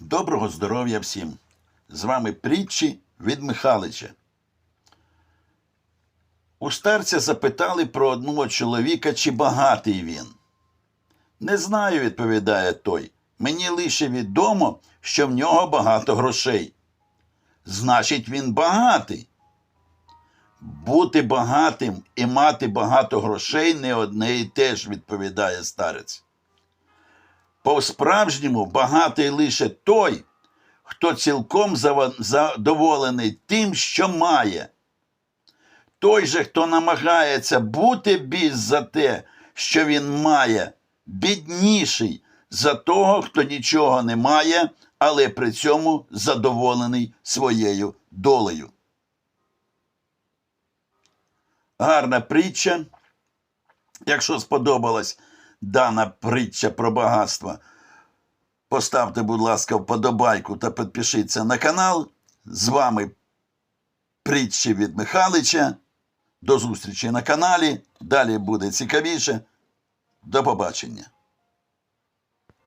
Доброго здоров'я всім! З вами притчі від Михалича. У старця запитали про одного чоловіка, чи багатий він. Не знаю, відповідає той. Мені лише відомо, що в нього багато грошей. Значить, він багатий. Бути багатим і мати багато грошей не одне і те ж, відповідає старець. По-справжньому багатий лише той, хто цілком задоволений тим, що має. Той же, хто намагається бути більш за те, що він має, бідніший за того, хто нічого не має, але при цьому задоволений своєю долею. Гарна притча. Якщо сподобалась дана притча про багатство, поставте, будь ласка, вподобайку та підпишіться на канал. З вами притчі від Михалича. До зустрічі на каналі. Далі буде цікавіше. До побачення.